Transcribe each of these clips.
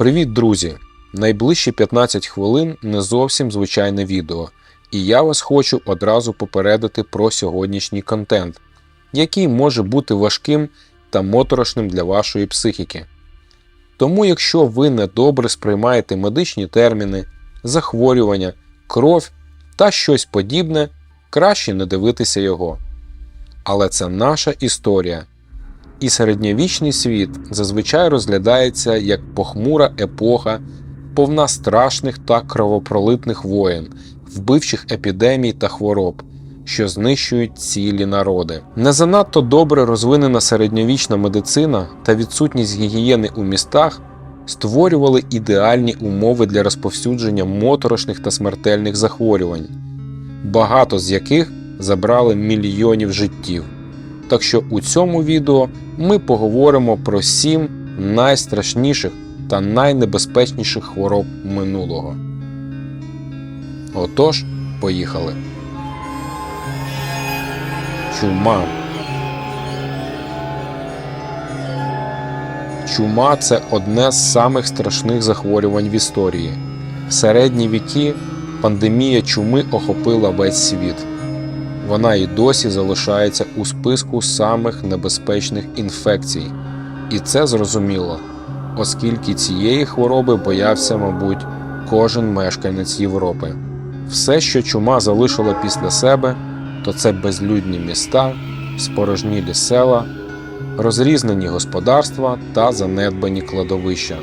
Привіт, друзі! Найближчі 15 хвилин не зовсім звичайне відео, і я вас хочу одразу попередити про сьогоднішній контент, який може бути важким та моторошним для вашої психіки. Тому, якщо ви недобре сприймаєте медичні терміни, захворювання, кров та щось подібне, краще не дивитися його. Але це наша історія. І середньовічний світ зазвичай розглядається як похмура епоха, повна страшних та кровопролитних воєн, вбивчих епідемій та хвороб, що знищують цілі народи. Не занадто добре розвинена середньовічна медицина та відсутність гігієни у містах створювали ідеальні умови для розповсюдження моторошних та смертельних захворювань, багато з яких забрали мільйонів життів. Так що у цьому відео ми поговоримо про 7 найстрашніших та найнебезпечніших хвороб минулого. Отож, поїхали. Чума. Чума це одне з самих страшних захворювань в історії. В середні віки пандемія чуми охопила весь світ вона і досі залишається у списку самих небезпечних інфекцій. І це зрозуміло, оскільки цієї хвороби боявся, мабуть, кожен мешканець Європи. Все, що чума залишила після себе, то це безлюдні міста, спорожнілі села, розрізнені господарства та занедбані кладовища.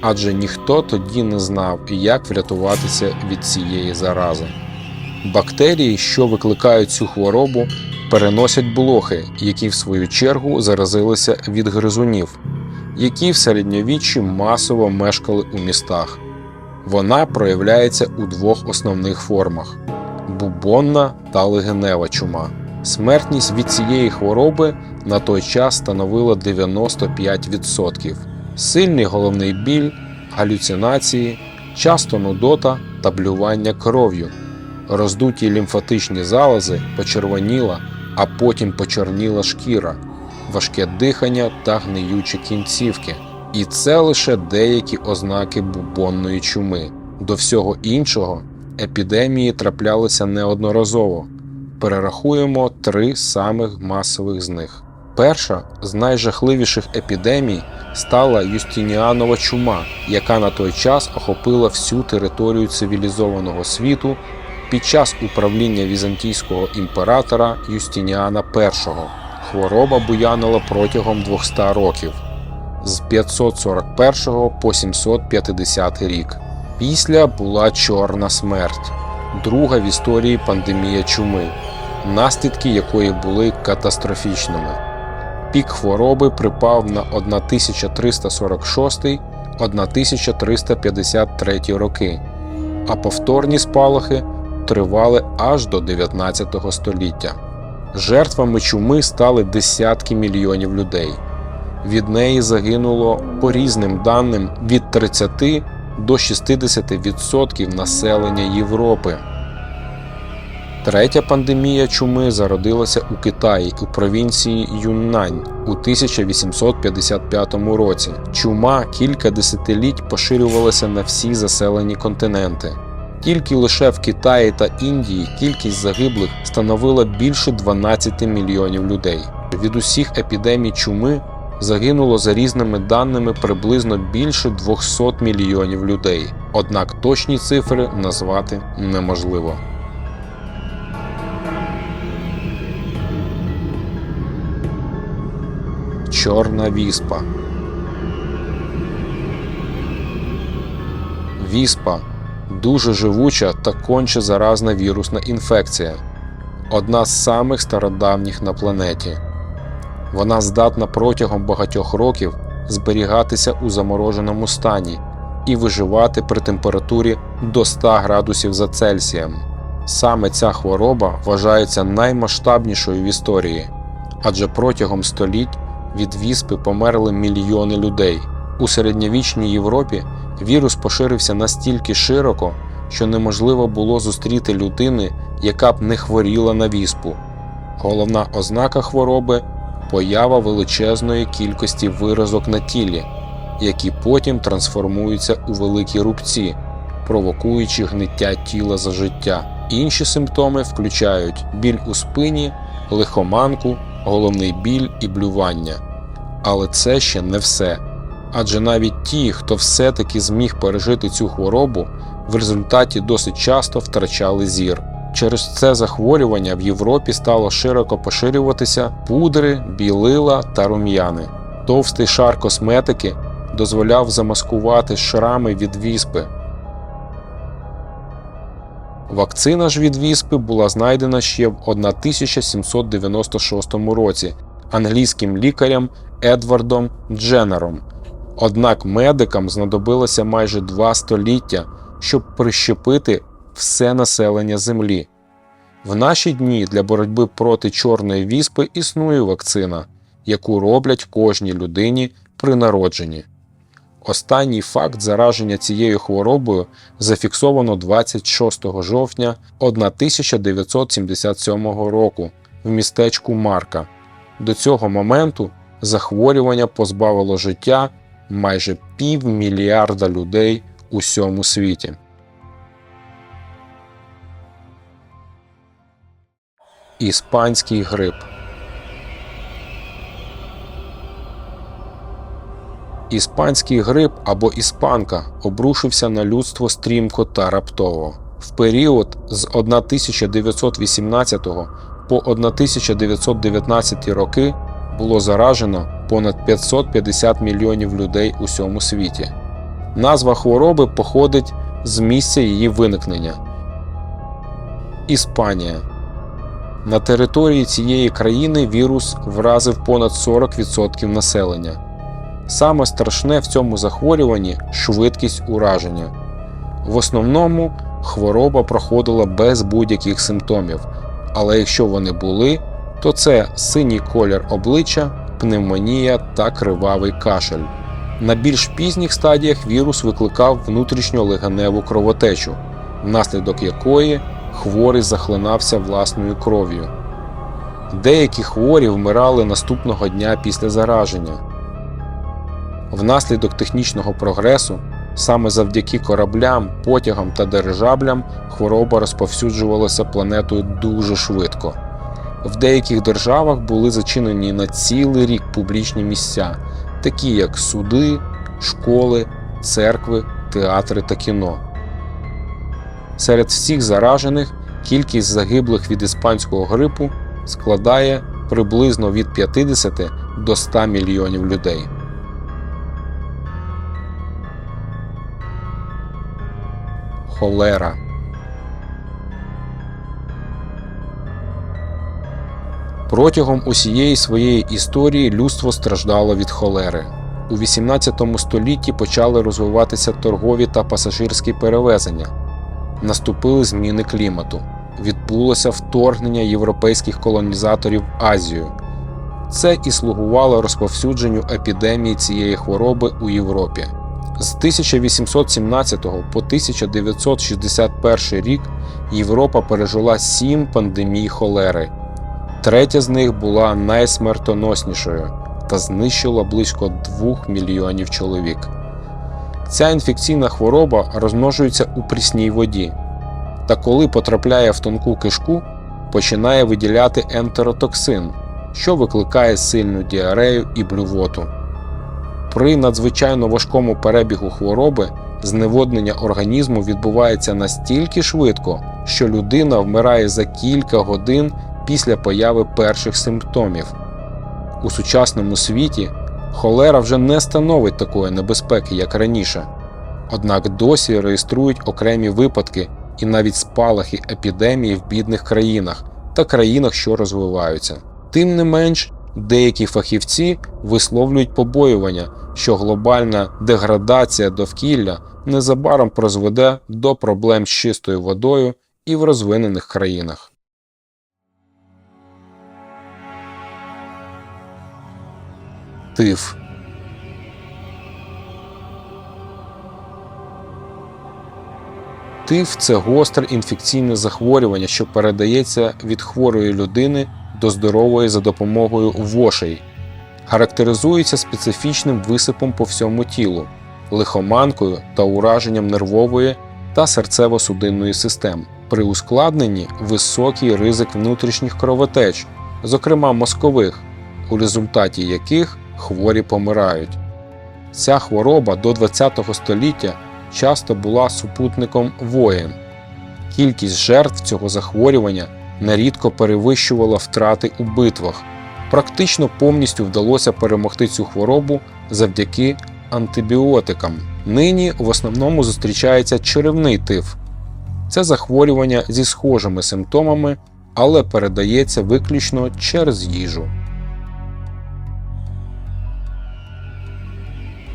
Адже ніхто тоді не знав, як врятуватися від цієї зарази. Бактерії, що викликають цю хворобу, переносять блохи, які в свою чергу заразилися від гризунів, які в середньовіччі масово мешкали у містах. Вона проявляється у двох основних формах: бубонна та легенева чума. Смертність від цієї хвороби на той час становила 95%. Сильний головний біль, галюцинації, часто нудота та блювання кров'ю роздуті лімфатичні залози почервоніла, а потім почорніла шкіра, важке дихання та гниючі кінцівки. І це лише деякі ознаки бубонної чуми. До всього іншого епідемії траплялися неодноразово. Перерахуємо три самих масових з них. Перша з найжахливіших епідемій стала Юстиніанова чума, яка на той час охопила всю територію цивілізованого світу під час управління візантійського імператора Юстиніана І хвороба буянила протягом 200 років з 541 по 750 рік. Після була Чорна смерть, друга в історії пандемія чуми, наслідки якої були катастрофічними. Пік хвороби припав на 1346-1353 роки, а повторні спалахи тривали аж до 19 століття. Жертвами чуми стали десятки мільйонів людей. Від неї загинуло по різним даним від 30 до 60% населення Європи. Третя пандемія чуми зародилася у Китаї у провінції Юннань у 1855 році. Чума кілька десятиліть поширювалася на всі заселені континенти. Тільки лише в Китаї та Індії кількість загиблих становила більше 12 мільйонів людей. Від усіх епідемій чуми загинуло за різними даними приблизно більше 200 мільйонів людей. Однак точні цифри назвати неможливо. Чорна віспа. Віспа дуже живуча та конче заразна вірусна інфекція, одна з самих стародавніх на планеті. Вона здатна протягом багатьох років зберігатися у замороженому стані і виживати при температурі до 100 градусів за Цельсієм. Саме ця хвороба вважається наймасштабнішою в історії, адже протягом століть від віспи померли мільйони людей. У середньовічній Європі вірус поширився настільки широко, що неможливо було зустріти людини, яка б не хворіла на віспу. Головна ознака хвороби поява величезної кількості виразок на тілі, які потім трансформуються у великі рубці, провокуючи гниття тіла за життя. Інші симптоми включають біль у спині, лихоманку, головний біль і блювання. Але це ще не все. Адже навіть ті, хто все-таки зміг пережити цю хворобу, в результаті досить часто втрачали зір. Через це захворювання в Європі стало широко поширюватися пудри, білила та рум'яни. Товстий шар косметики дозволяв замаскувати шрами від віспи. Вакцина ж від віспи була знайдена ще в 1796 році англійським лікарем Едвардом Дженнером. Однак медикам знадобилося майже два століття, щоб прищепити все населення Землі. В наші дні для боротьби проти чорної віспи існує вакцина, яку роблять кожній людині при народженні. Останній факт зараження цією хворобою зафіксовано 26 жовтня 1977 року в містечку Марка. До цього моменту захворювання позбавило життя майже півмільярда людей у всьому світі. Іспанський грип Іспанський грип або іспанка обрушився на людство стрімко та раптово. В період з 1918 по 1919 роки було заражено понад 550 мільйонів людей у всьому світі. Назва хвороби походить з місця її виникнення. Іспанія. На території цієї країни вірус вразив понад 40% населення. Саме страшне в цьому захворюванні швидкість ураження. В основному хвороба проходила без будь-яких симптомів, але якщо вони були, то це синій колір обличчя, пневмонія та кривавий кашель. На більш пізніх стадіях вірус викликав внутрішньолегеневу кровотечу, внаслідок якої хворий захлинався власною кров'ю. Деякі хворі вмирали наступного дня після зараження. Внаслідок технічного прогресу, саме завдяки кораблям, потягам та дирижаблям, хвороба розповсюджувалася планетою дуже швидко. В деяких державах були зачинені на цілий рік публічні місця, такі як суди, школи, церкви, театри та кіно. Серед всіх заражених кількість загиблих від іспанського грипу складає приблизно від 50 до 100 мільйонів людей. Холера Протягом усієї своєї історії людство страждало від холери. У 18 столітті почали розвиватися торгові та пасажирські перевезення. Наступили зміни клімату. Відбулося вторгнення європейських колонізаторів в Азію. Це і слугувало розповсюдженню епідемії цієї хвороби у Європі. З 1817 по 1961 рік Європа пережила сім пандемій холери. Третя з них була найсмертоноснішою та знищила близько 2 мільйонів чоловік. Ця інфекційна хвороба розмножується у прісній воді, та коли потрапляє в тонку кишку, починає виділяти ентеротоксин, що викликає сильну діарею і блювоту. При надзвичайно важкому перебігу хвороби зневоднення організму відбувається настільки швидко, що людина вмирає за кілька годин після появи перших симптомів. У сучасному світі холера вже не становить такої небезпеки, як раніше. Однак досі реєструють окремі випадки і навіть спалахи епідемії в бідних країнах та країнах, що розвиваються. Тим не менш, деякі фахівці висловлюють побоювання, що глобальна деградація довкілля незабаром призведе до проблем з чистою водою і в розвинених країнах. Тиф Тиф це гостре інфекційне захворювання, що передається від хворої людини до здорової за допомогою вошей. характеризується специфічним висипом по всьому тілу, лихоманкою та ураженням нервової та серцево-судинної систем. При ускладненні високий ризик внутрішніх кровотеч, зокрема мозкових, у результаті яких хворі помирають. Ця хвороба до ХХ століття часто була супутником воєн. Кількість жертв цього захворювання нерідко перевищувала втрати у битвах. Практично повністю вдалося перемогти цю хворобу завдяки антибіотикам. Нині в основному зустрічається черевний тиф. Це захворювання зі схожими симптомами, але передається виключно через їжу.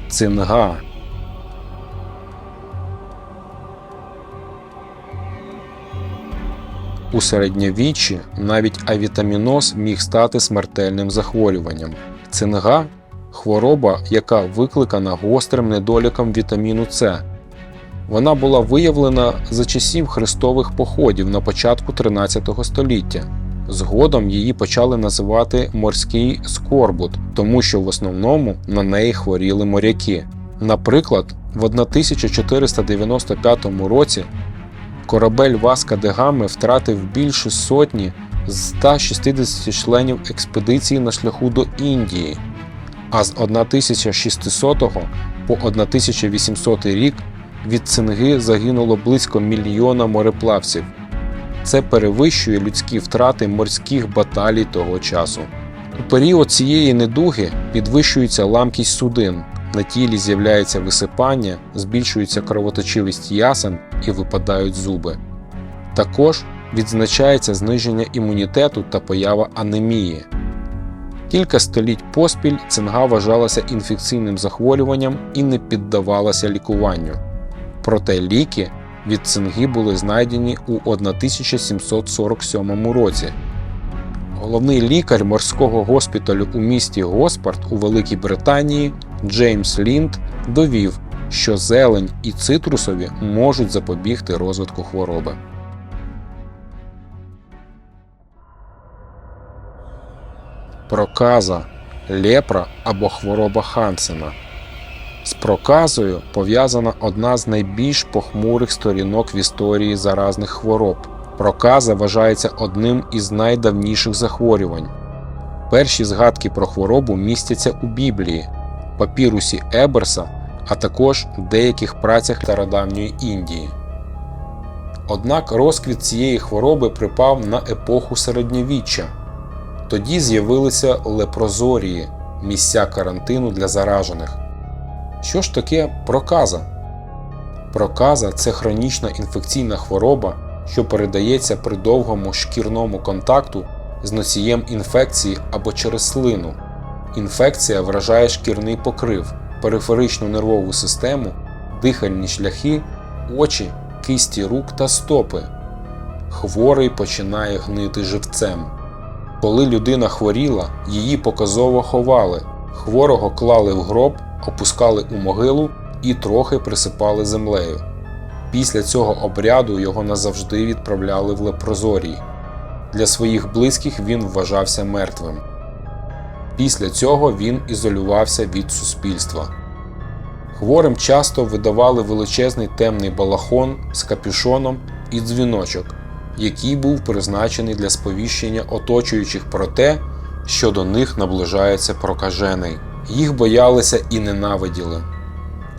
Цинга У середньовіччі навіть авітаміноз міг стати смертельним захворюванням. Цинга хвороба, яка викликана гострим недоліком вітаміну С. Вона була виявлена за часів хрестових походів на початку 13 століття. Згодом її почали називати морський скорбут, тому що в основному на неї хворіли моряки. Наприклад, в 1495 році корабель Васка де Гами втратив більше сотні з 160 членів експедиції на шляху до Індії, а з 1600 по 1800 рік від цинги загинуло близько мільйона мореплавців. Це перевищує людські втрати морських баталій того часу. У період цієї недуги підвищується ламкість судин, на тілі з'являється висипання, збільшується кровоточивість ясен і випадають зуби. Також відзначається зниження імунітету та поява анемії. Кілька століть поспіль цинга вважалася інфекційним захворюванням і не піддавалася лікуванню. Проте ліки від цинги були знайдені у 1747 році. Головний лікар морського госпіталю у місті Госпарт у Великій Британії Джеймс Лінд довів, що зелень і цитрусові можуть запобігти розвитку хвороби. Проказа, лепра або хвороба Хансена. З проказою пов'язана одна з найбільш похмурих сторінок в історії заразних хвороб. Проказа вважається одним із найдавніших захворювань. Перші згадки про хворобу містяться у Біблії, папірусі Еберса, а також деяких працях стародавньої Індії. Однак розквіт цієї хвороби припав на епоху середньовіччя. Тоді з'явилися лепрозорії місця карантину для заражених. Що ж таке проказа? Проказа це хронічна інфекційна хвороба, що передається при довгому шкірному контакту з носієм інфекції або через слину. Інфекція вражає шкірний покрив, периферичну нервову систему, дихальні шляхи, очі, кисті рук та стопи. Хворий починає гнити живцем. Коли людина хворіла, її показово ховали, хворого клали в гроб, опускали у могилу і трохи присипали землею. Після цього обряду його назавжди відправляли в лепрозорій. Для своїх близьких він вважався мертвим. Після цього він ізолювався від суспільства. Хворим часто видавали величезний темний балахон з капюшоном і дзвіночок, який був призначений для сповіщення оточуючих про те, що до них наближається прокажений. Їх боялися і ненавиділи.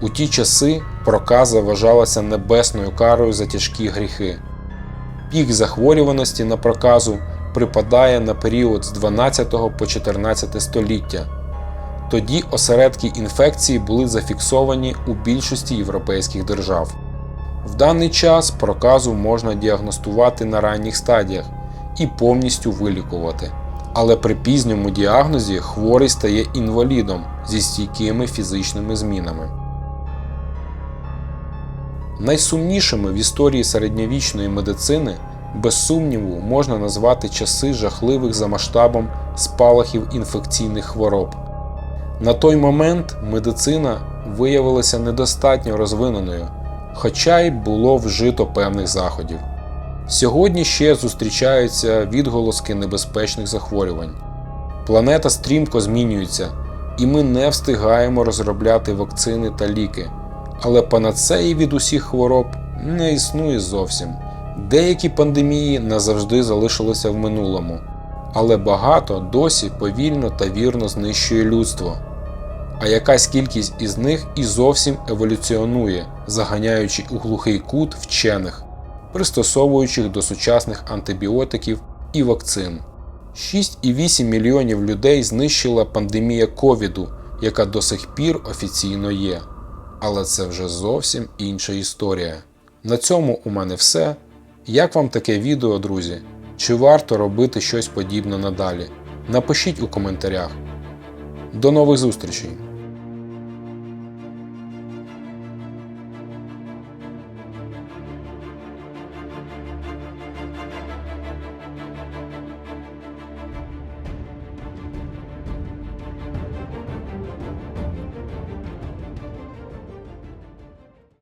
У ті часи проказа вважалася небесною карою за тяжкі гріхи. Пік захворюваності на проказу припадає на період з 12 по 14 століття. Тоді осередки інфекції були зафіксовані у більшості європейських держав. В даний час проказу можна діагностувати на ранніх стадіях і повністю вилікувати. Але при пізньому діагнозі хворий стає інвалідом зі стійкими фізичними змінами. Найсумнішими в історії середньовічної медицини без сумніву можна назвати часи жахливих за масштабом спалахів інфекційних хвороб. На той момент медицина виявилася недостатньо розвиненою, хоча й було вжито певних заходів. Сьогодні ще зустрічаються відголоски небезпечних захворювань. Планета стрімко змінюється, і ми не встигаємо розробляти вакцини та ліки. Але панацеї від усіх хвороб не існує зовсім. Деякі пандемії назавжди залишилися в минулому, але багато досі повільно та вірно знищує людство. А якась кількість із них і зовсім еволюціонує, заганяючи у глухий кут вчених, пристосовуючих до сучасних антибіотиків і вакцин. 6,8 мільйонів людей знищила пандемія ковіду, яка до сих пір офіційно є. Але це вже зовсім інша історія. На цьому у мене все. Як вам таке відео, друзі? Чи варто робити щось подібне надалі? Напишіть у коментарях. До нових зустрічей!